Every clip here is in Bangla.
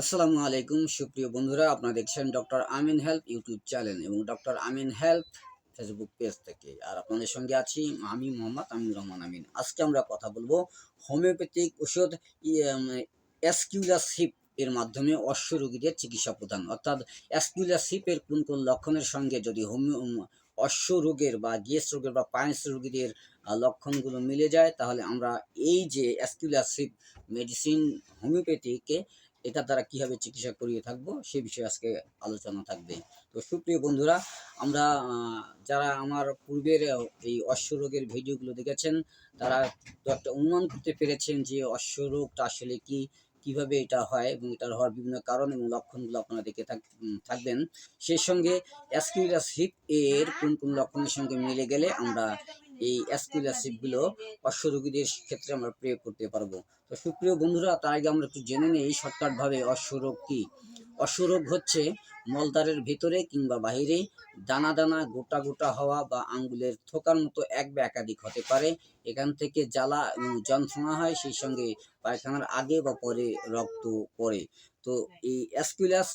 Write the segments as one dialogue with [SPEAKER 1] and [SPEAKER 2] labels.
[SPEAKER 1] আসসালামু আলাইকুম, সুপ্রিয় বন্ধুরা। আপনারা দেখছেন doctor Amin help YouTube channel এবং doctor Amin help Facebook page থেকে। আর আপনাদের সঙ্গে আছি আমি মোহাম্মদ আমিন রহমান আমিন। আজকে আমরা কথা বলব হোমিওপ্যাথিক ওষুধ অ্যাসকিউলাসিপ এর মাধ্যমে অশ্ব রোগীদের চিকিৎসা প্রদান। অর্থাৎ অ্যাসকিউলাসিপের কোন কোন লক্ষণের সঙ্গে যদি হোমিও অশ্ব রোগের বা গ্যাস রোগের বা পায়েস রোগীদের লক্ষণগুলো মিলে যায়, তাহলে আমরা এই যে অ্যাসকিউলাসিপ মেডিসিন হোমিওপ্যাথিকে এটা দ্বারা কীভাবে চিকিৎসা করিয়ে থাকব, সে বিষয়ে আজকে আলোচনা থাকবে। তো সুপ্রিয় বন্ধুরা, আমরা যারা আমার পূর্বের এই অশ্বরোগের ভিডিওগুলো দেখেছেন, তারা একটা অনুমান করতে পেরেছেন যে অশ্বরোগটা আসলে কি, কীভাবে এটা হয় এবং এটার হওয়ার বিভিন্ন কারণ এবং লক্ষণগুলো আপনারা দেখে থাক- থাকবেন। সেই সঙ্গে অ্যাসকিউলাস হিপ এর কোন কোন লক্ষণের সঙ্গে মিলে গেলে আমরা এই অ্যাসকিউলাস হিপগুলো অশ্বরোগীদের ক্ষেত্রে আমরা প্রয়োগ করতে পারব। তো সুপ্রিয় বন্ধুরা, তার আগে আমরা একটু জেনে নেই শর্টকাটভাবে অশ্বরোগ কি। অশ্বরোগ হচ্ছে মলদ্বারের ভিতরে কিংবা বাহিরে দানা দানা গোটা গোটা হওয়া বা আঙ্গুলের থোকার মতো এক বা একাধিক হতে পারে। এখান থেকে জ্বালা যন্ত্রণা হয়, সেই সঙ্গে পায়খানার আগে বা পরে রক্ত পড়ে। তো এই অ্যাসকুলাস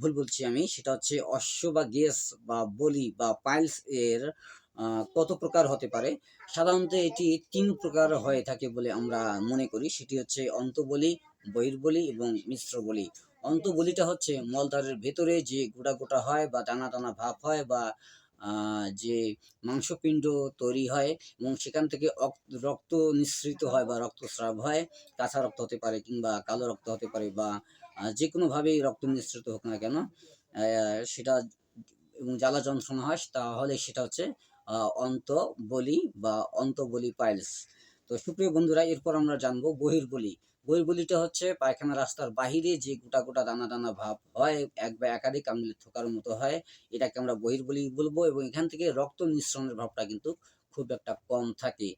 [SPEAKER 1] ভুল বলছি আমি, সেটা হচ্ছে অশ্ব বা গ্যাস বা বলি বা পাইলস এর কত প্রকার হতে পারে? সাধারণত এটি তিন প্রকার হয়ে থাকে বলে আমরা মনে করি। সেটি হচ্ছে অন্তবলি, বহির্বলি এবং মিশ্র বলি অন্তবলিটা হচ্ছে মলদ্বারের ভেতরে যে গোটা গোটা হয় বা দানা দানা ভাব হয় বা যে মাংসপিণ্ড তৈরি হয় এবং সেখান থেকে রক্ত নিঃসৃত হয় বা রক্তস্রাব হয়। কাঁচা রক্ত হতে পারে কিংবা কালো রক্ত হতে পারে বা যে কোনোভাবেই রক্ত নিঃসৃত হোক না কেন সেটা এবং জ্বালা যন্ত্রণা হয়, তাহলে সেটা হচ্ছে অন্তবলি বা অন্তবলি পাইলস। তো সুপ্রিয় বন্ধুরা, এরপর আমরা জানব বহির্বলি। বহির্বলিটা হচ্ছে পায়খানা রাস্তার বাহিরে যে গোটা গোটা দানা দানা ভাব হয়, এক বা একাধিক আঙুলের থোকার মতো হয়, এটাকে আমরা বহির্বলি বলব এবং এখান থেকে রক্ত মিশ্রণের ভাবটা কিন্তু খুব একটা কম থাকে।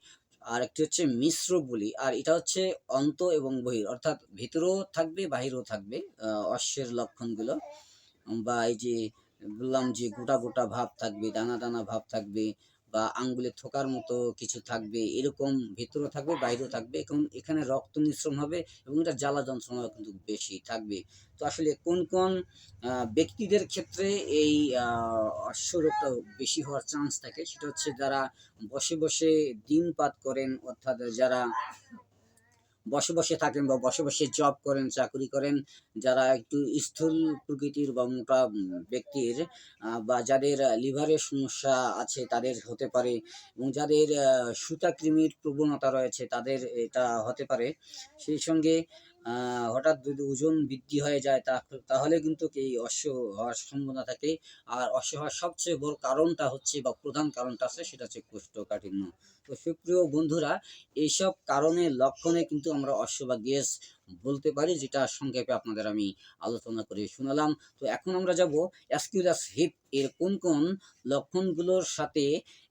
[SPEAKER 1] আর একটি হচ্ছে মিশ্র বলি, আর এটা হচ্ছে অন্ত এবং বহির, অর্থাৎ ভিতরেও থাকবে, বাহিরেও থাকবে অশ্বের লক্ষণগুলো। বা এই যে বললাম যে গোটা গোটা ভাব থাকবে দানা দানা ভাব থাকবে বা আঙ্গুলে থোকার মতো কিছু থাকবে এরকম ভেতরেও থাকবে বাইরেও থাকবে এবং এখানে রক্ত নিঃসরণ হবে এবং এটা জ্বালা যন্ত্রণা কিন্তু বেশি থাকবে। তো আসলে কোন কোন ব্যক্তিদের ক্ষেত্রে এই আহ, অশ্ব রোগটা বেশি হওয়ার চান্স থাকে সেটা হচ্ছে যারা বসে বসে দিনপাত করেন অর্থাৎ যারা বসে বসে থাকেন বা বসে বসে জব করেন, চাকরি করেন, যারা একটু স্থূল প্রকৃতির বা মোটা ব্যক্তির বা যাদের লিভারের সমস্যা আছে তাদের হতে পারে এবং যাদের সুতা কৃমির প্রবণতা রয়েছে তাদের এটা হতে পারে। সেই সঙ্গে হঠাৎ যদি ওজন বৃদ্ধি হয়ে যায়, তা তাহলে কিন্তু এই অশ্ব হওয়ার সম্ভাবনা থাকে। আর অশ্ব হওয়ার সবচেয়ে বড় কারণটা হচ্ছে বা প্রধান কারণটা আছে, সেটা হচ্ছে কোষ্ঠকাঠিন্য। তো সুপ্রিয় বন্ধুরা, এইসব কারণে লক্ষণে কিন্তু আমরা অশ্ব বা গ্যাস বলতে পারি, যেটা সংক্ষেপে আপনাদের আমি আলোচনা করে শোনালাম। তো এখন আমরা যাব অ্যাসকিউলাস হিপ এর কোন কোন লক্ষণগুলোর সাথে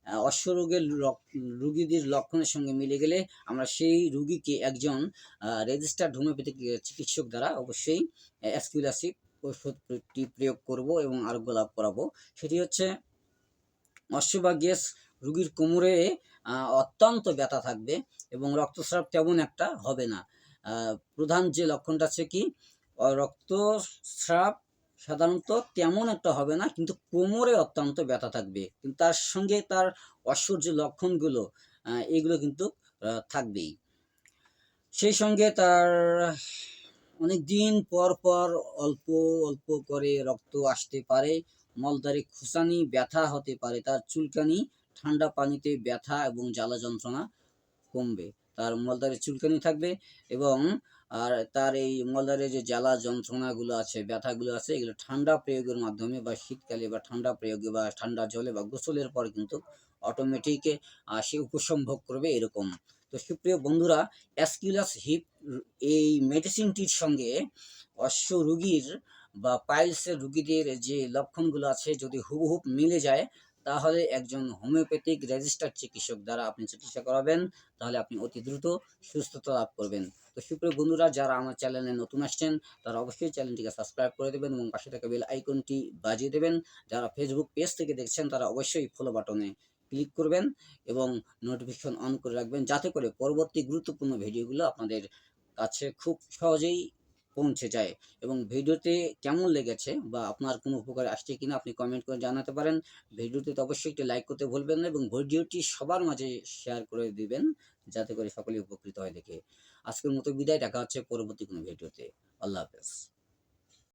[SPEAKER 1] আহ, অশ্ব রোগের লক- রোগীদের লক্ষণের সঙ্গে মিলে গেলে আমরা সেই রুগীকে একজন রেজিস্টার্ড হোমিওপ্যাথিক চিকিৎসক দ্বারা অবশ্যই অ্যাসকিউলাস ওষুধটি প্রয়োগ করব এবং আরোগ্য লাভ করাবো। সেটি হচ্ছে অশ্ব বা গ্যাস রুগীর কোমরে অত্যন্ত ব্যথা থাকবে এবং রক্তস্রাব তেমন একটা হবে না। প্রধান যে লক্ষণটা আছে কি? রক্তস্রাব সাধারণত তেমন একটা হবে না, কিন্তু কোমরে অত্যন্ত ব্যথা থাকবে। কিন্তু তার সঙ্গে তার অশ্বর যে লক্ষণগুলো এগুলো কিন্তু থাকবেই। সেই সঙ্গে তার অনেক দিন পর পর অল্প অল্প করে রক্ত আসতে পারে, মলদ্বারে খুসানি, ব্যথা হতে পারে। তার চুলকানি, ঠান্ডা পানিতে ব্যথা এবং জ্বালা যন্ত্রণা কমবে। তার মলদ্বারে চুলকানি থাকবে এবং আর তার এই মলদ্বারে যে জ্বালা যন্ত্রণাগুলো আছে, ব্যথাগুলো আছে, এগুলো ঠান্ডা প্রয়োগের মাধ্যমে বা শীতকালে বা ঠান্ডা প্রয়োগে বা ঠান্ডা জলে বা গোসলের পর কিন্তু অটোমেটিক সে উপসম্ভব করবে এরকম। তো সুপ্রিয় বন্ধুরা অ্যাসকিউলাস হিপ এই মেডিসিনটির সঙ্গে অশ্ব রুগীর বা পাইলসের রুগীদের যে লক্ষণগুলো আছে, যদি হুবহুব মিলে যায় তাহলে একজন হোমিওপ্যাথিক রেজিস্টার্ড চিকিৎসক দ্বারা আপনি চিকিৎসা করাবেন, তাহলে আপনি অতি দ্রুত সুস্থতা লাভ করবেন। তো সুপ্রিয় বন্ধুরা, যারা আমার চ্যানেলে নতুন আসছেন, তারা অবশ্যই চ্যানেলটিকে সাবস্ক্রাইব করে দেবেন এবং পাশে থাকা বেল আইকনটি বাজিয়ে দেবেন। যারা ফেসবুক পেজ থেকে দেখছেন, তারা অবশ্যই ফলো বাটনে ক্লিক করবেন এবং নোটিফিকেশন অন করে রাখবেন, যাতে করে পরবর্তী গুরুত্বপূর্ণ ভিডিওগুলো আপনাদের কাছে খুব সহজেই পৌঁছে যায়। এবং ভিডিওতে কেমন লেগেছে বা আপনার কোনো উপকার আসছে কিনা আপনি কমেন্ট করে জানাতে পারেন। ভিডিওতে তো অবশ্যই একটি লাইক করতে ভুলবেন না এবং ভিডিওটি সবার মাঝে শেয়ার করে দিবেন যাতে করে সকলে উপকৃত হয় দেখে। আজকের মতো বিদায়, দেখা হচ্ছে পরবর্তী কোনো ভিডিওতে। আল্লাহ হাফেজ।